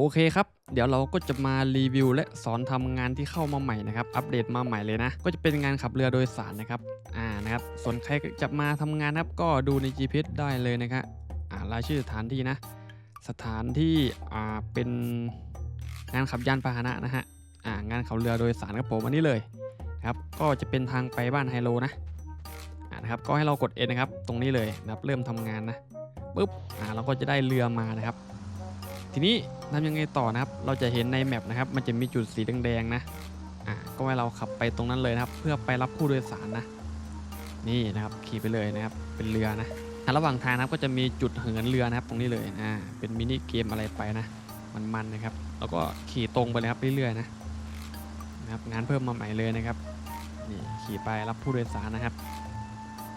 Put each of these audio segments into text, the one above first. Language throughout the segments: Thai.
โอเคครับ เดี๋ยวเราก็จะมารีวิว และสอนทำงานที่เข้ามาใหม่นะครับ อัปเดตมาใหม่เลยนะ ก็จะเป็นงานขับเรือโดยสารนะครับ อ่า นะครับ ส่วนใครจะมาทำงานนะครับ ก็ดูใน GPS ได้เลยนะครับ อ่ารายชื่อสถานที่นะ สถานที่ อ่า เป็นงานขับยานพาหนะนะฮะ อ่า งานขับเรือโดยสารครับผมอันนี้เลยนะครับ ก็จะเป็นทางไปบ้านไฮโลนะ อ่า นะครับ ก็ให้เรากด N นะครับ ตรงนี้เลยนะครับ เริ่มทำงานนะปุ๊บ อ่า เราก็จะได้เรือมานะครับ ทีนี้ ทำยังไงต่อนะครับ เราจะเห็นในแมปนะครับ มันจะมีจุดสีแดงๆนะ อ่าก็ให้เราขับไปตรงนั้นเลยนะครับ เพื่อไปรับผู้โดยสารนะ นี่นะครับ ขี่ไปเลยนะครับ เป็นเรือนะะระหว่างทางนะครับก็จะมีจุดเหินเรือนะครับ ตรงนี้เลยอ่าเป็นมินิเกมอะไรไปนะ มันๆนะครับ แล้วก็ขี่ตรงไปเลยครับเรื่อยๆนะนะครับ งานเพิ่มมาใหม่เลยนะครับ นี่ขี่ไปรับผู้โดยสารนะครับ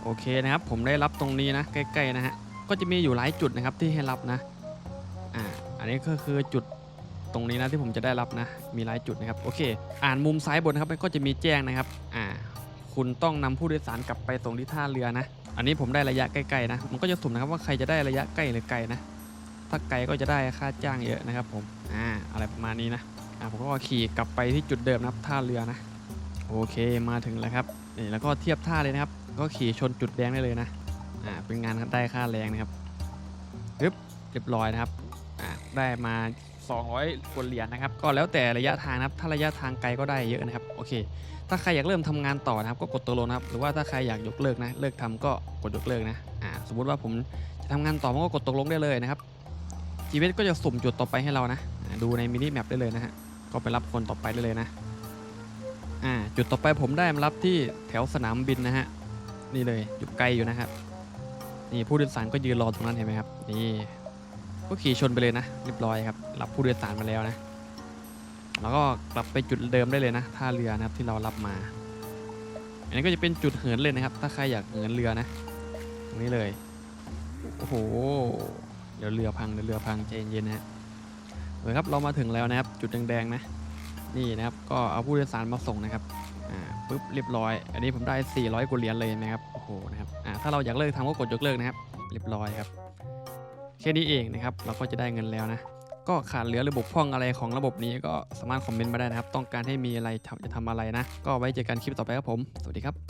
โอเคนะครับ ผมได้รับตรงนี้นะ ใกล้ๆนะฮะ ก็จะมีอยู่หลายจุดนะครับที่ให้รับนะ นี้ก็คือจุดตรงนี้นะที่ผมจะได้รับนะ มีหลายจุดนะครับ โอเค อ่านมุมซ้ายบนนะครับมันก็จะมีแจ้งนะครับ อ่า คุณต้องนำผู้โดยสารกลับไปส่งที่ท่าเรือนะ อันนี้ผมได้ระยะใกล้ๆนะ มันก็จะสุ่มนะครับว่าใครจะได้ระยะใกล้หรือไกลนะ ถ้าไกลก็จะได้ค่าจ้างเยอะนะครับ ผม อ่า อะไรประมาณนี้นะ อ่า ผมก็ขี่กลับไปที่จุดเดิมนะครับท่าเรือนะ โอเค มาถึงแล้วครับ นี่แล้วก็เทียบท่าเลยนะครับ ก็ขี่ชนจุดแดงได้เลยนะ อ่า เป็นงานได้ค่าแรงนะครับปึ๊บเรียบร้อยนะครับ ได้มา 200กว่าเหรียญนะครับ ก็แล้วแต่ระยะทางนะครับ ถ้าระยะทางไกลก็ได้เยอะนะครับ โอเค ถ้าใครอยากเริ่มทำงานต่อนะครับ ก็กดตัวลงนะครับ หรือว่าถ้าใครอยากยกเลิกนะ เลิกทำก็กดยกเลิกนะ อ่า สมมุติว่าผมจะทำงานต่อผมก็กดตกลงได้เลยนะครับจีเวก็จะสุ่มจุดต่อไปให้เรานะ ดูในมินิแมปได้เลยนะฮะ ก็ไปรับคนต่อไปได้เลยนะ อ่า จุดต่อไปผมได้มารับที่แถวสนามบินนะฮะ นี่เลย อยู่ไกลอยู่นะครับ นี่ผู้โดยสารก็ยืนรอตรงนั้นเห็นไหมครับ นี่ ก็ขี่ชนไปเลยนะ เรียบร้อยครับรับผู้โดยสารมาแล้วนะ แล้วก็กลับไปจุดเดิมได้เลยนะท่าเรือนะครับที่เรารับมา อันนี้ก็จะเป็นจุดเหินเลยนะครับ ถ้าใครอยากเหินเรือนะ ตรงนี้เลยโอ้โหเดี๋ยวเรือพังเดี๋ยวเรือพังใจเย็นๆนะฮะเออครับเรามาถึงแล้วนะครับ จุดแดงๆนะ นี่นะครับก็เอาผู้โดยสารมาส่งนะครับอ่าปุ๊บเรียบร้อย อันนี้ผมได้ 400กว่าเหรียญเลยนะครับโอ้โหนะครับอ่าถ้าเราอยากเลิกทำก็กดยกเลิกนะครับ เรียบร้อยครับ ค่นี้เองนะครับ เราก็จะได้เงินแล้วนะ ก็ขาดเหลือระบบพ่องอะไรของระบบนี้ก็สามารถคอมเมนต์มาได้นะครับ ต้องการให้มีอะไรจะทำอะไรนะ ก็ไว้เจอกันคลิปต่อไปครับผม สวัสดีครับ